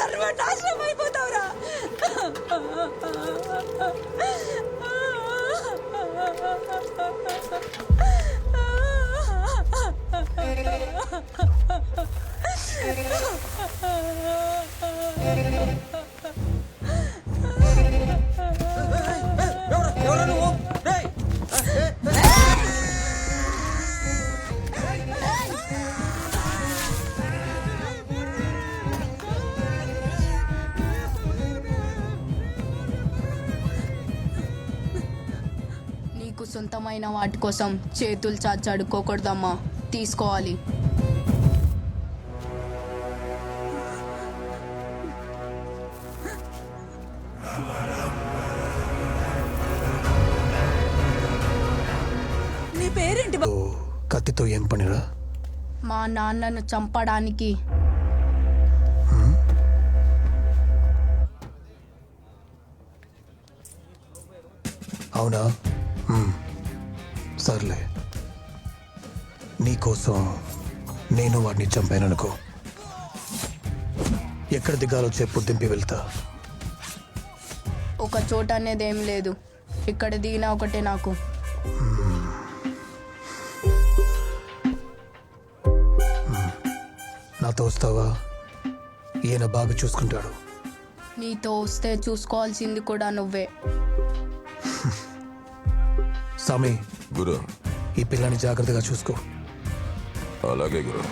సర్వనాశనం అయిపోతావురా Thank you. సొంతమైన వాటి కోసం చేతులు చాచి అడుక్కోకూడదమ్మా. తీసుకోవాలి. నీ పేరేంటి బా- ఓ, కత్తితో ఏం పనిరా? మా నాన్నను చంపడానికి. అవునా. సర్లే. నీకోసం నేను వాడిని చంపాననుకో. ఎక్కడ దిగాలో చెప్పు దింపి వెళ్తా. ఒక చోట అనేది ఏం లేదు. ఇక్కడ దిగినా ఒకటే నాకు. నాతో వస్తావా? ఈయన బాగా చూసుకుంటాడు. నీతో వస్తే చూసుకోవాల్సింది కూడా నువ్వే. సామి గురు. ఈ పిల్లని జాగ్రత్తగా చూసుకో. అలాగే గురు.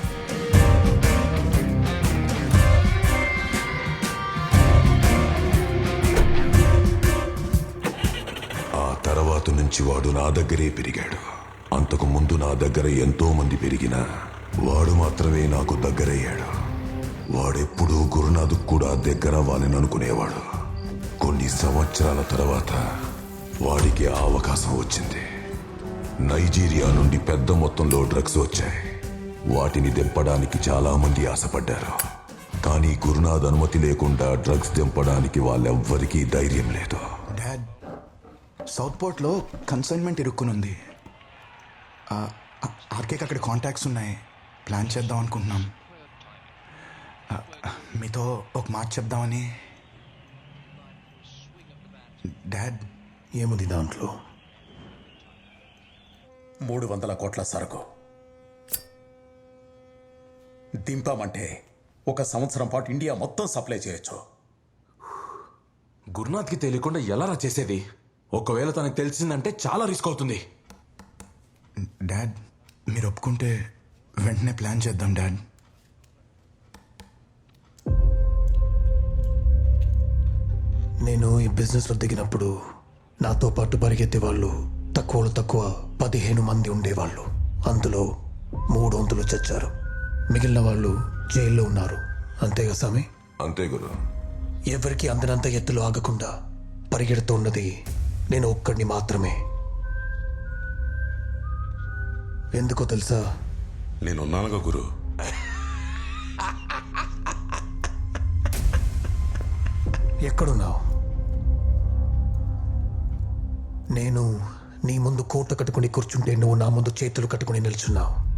ఆ తర్వాత నుంచి వాడు నా దగ్గరే పెరిగాడు. అంతకు ముందు నా దగ్గర ఎంతో మంది పెరిగినా వాడు మాత్రమే నాకు దగ్గరయ్యాడు. వాడెప్పుడూ గురునాథ్ కూడా దగ్గర వాళ్ళని అనుకునేవాడు కొన్ని సంవత్సరాల తర్వాత వాడికి ఆ అవకాశం వచ్చింది. నైజీరియా నుండి పెద్ద మొత్తంలో డ్రగ్స్ వచ్చాయి. వాటిని దింపడానికి చాలా మంది ఆశపడ్డారు. కానీ గురునాథ్ అనుమతి లేకుండా డ్రగ్స్ దింపడానికి వాళ్ళెవ్వరికీ ధైర్యం లేదు. డాడ్ సౌత్ పోర్ట్లో కన్సైన్మెంట్ ఇరుక్కునుంది. ఆర్కేకి అక్కడ కాంటాక్ట్స్ ఉన్నాయి. ప్లాన్ చేద్దాం అనుకుంటున్నాం. మీతో ఒక మాట చెప్దామని. డాడ్ ఏముంది దాంట్లో? మూడు వందల కోట్ల సరుకు. దింపామంటే ఒక సంవత్సరం పాటు ఇండియా మొత్తం సప్లై చేయొచ్చు. గురునాథ్కి తెలియకుండా ఎలా రా చేసేది? ఒకవేళ తనకు తెలిసిందంటే చాలా రిస్క్ అవుతుంది. డాడ్ మీరు ఒప్పుకుంటే వెంటనే ప్లాన్ చేద్దాం డాడ్. నేను ఈ బిజినెస్లో దిగినప్పుడు నాతో పాటు పరిగెత్తే వాళ్ళు తక్కువలో తక్కువ పదిహేను మంది ఉండేవాళ్ళు. అందులో మూడు వంతులు చచ్చారు. మిగిలిన వాళ్ళు జైల్లో ఉన్నారు. అంతేగా స్వామి? అంతే గురు. ఎవరికి అందనంత ఎత్తులో ఆగకుండా పరిగెడుతున్నది నేను ఒక్కడిని మాత్రమే. ఎందుకో తెలుసా? నేనున్నానుగా గురు. ఎక్కడున్నావు? నేను నీ ముందు కోట కట్టుకుని కూర్చుంటే నువ్వు నా ముందు చేతులు కట్టుకుని నిల్చున్నావు.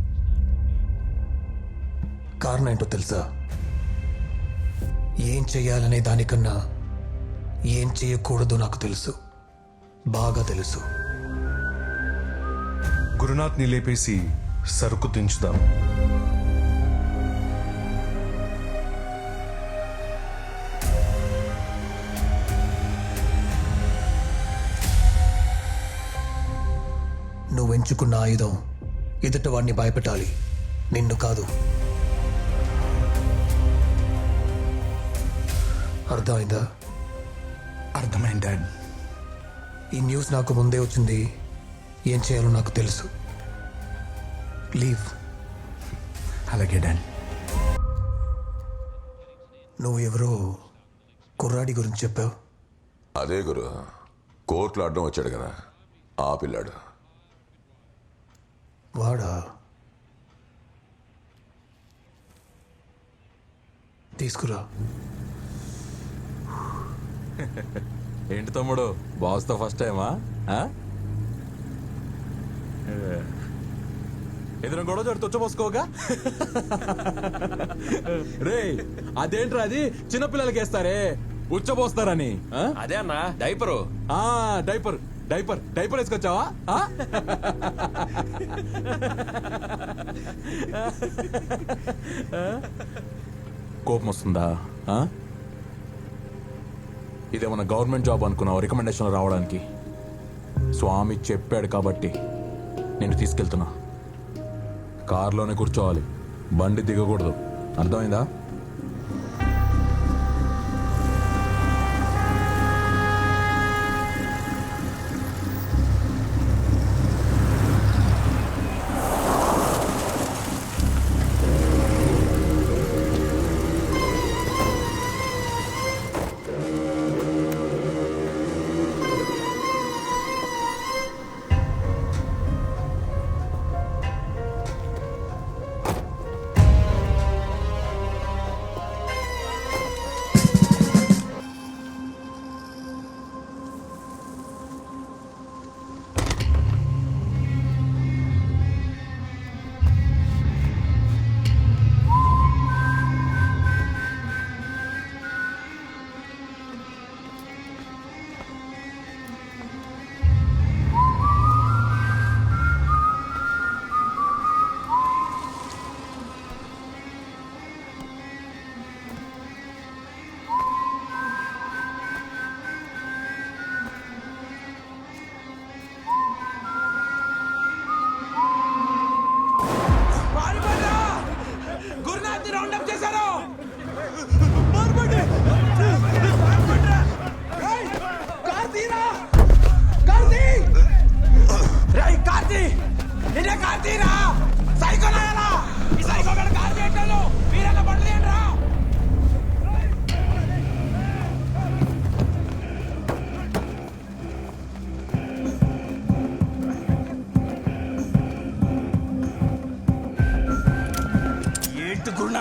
కారణం ఏంటో తెలుసా? ఏం చేయాలనే దానికన్నా ఏం చేయకూడదు నాకు తెలుసు. బాగా తెలుసు. గురునాథ్ని లేపేసి సరుకు దించుదాం. నువ్వు ఎంచుకున్న ఆయుధం? ఎదుట వాడిని భయపెట్టాలి. నిన్ను కాదు. అర్థమైందా? అర్థమైంది డాడ్. ఈ న్యూస్ నాకు ముందే వచ్చింది. ఏం చేయాలో నాకు తెలుసు. లీవ్. అలాగే డాడ్. నువ్వు ఎవరో కుర్రాడి గురించి చెప్పావు? అదే గురు. కోర్టులో అడ్డం వచ్చాడు కదా. ఆ పిల్లాడు. వాడా? తీసుకురా. ఏంటి తమ్ముడు? బాస్తో ఫస్ట్ టైమా ఎదురు గొడవ చోటు తుచ్చపోసుకోగా రే అదేంట్రా అది? చిన్నపిల్లలకి వేస్తారే ఉచ్చపోస్తారని ఆ? అదే అన్న డైపరు. ఆ డైపర్. డైపర్ డైపర్ వేసుకొచ్చావా? కోపం వస్తుందా? ఇదేమన్నా గవర్నమెంట్ జాబ్ అనుకున్నావు రికమెండేషన్ రావడానికి? స్వామి చెప్పాడు కాబట్టి నేను తీసుకెళ్తున్నా. కారులోనే కూర్చోవాలి. బండి దిగకూడదు. అర్థమైందా?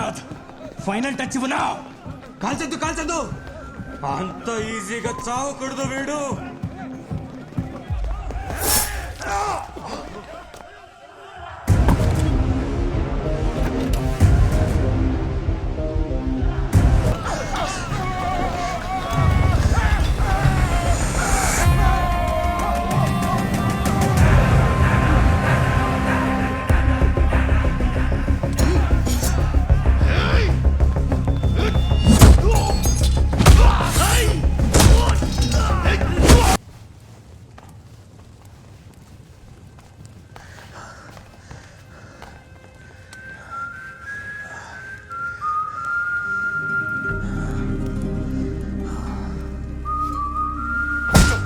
గురునాథ్ ఫైనల్ టచ్ ఇవ్వనా కాల్చొద్దు కాల్చొద్దు. అంత ఈజీగా చావకూడదు వీడు.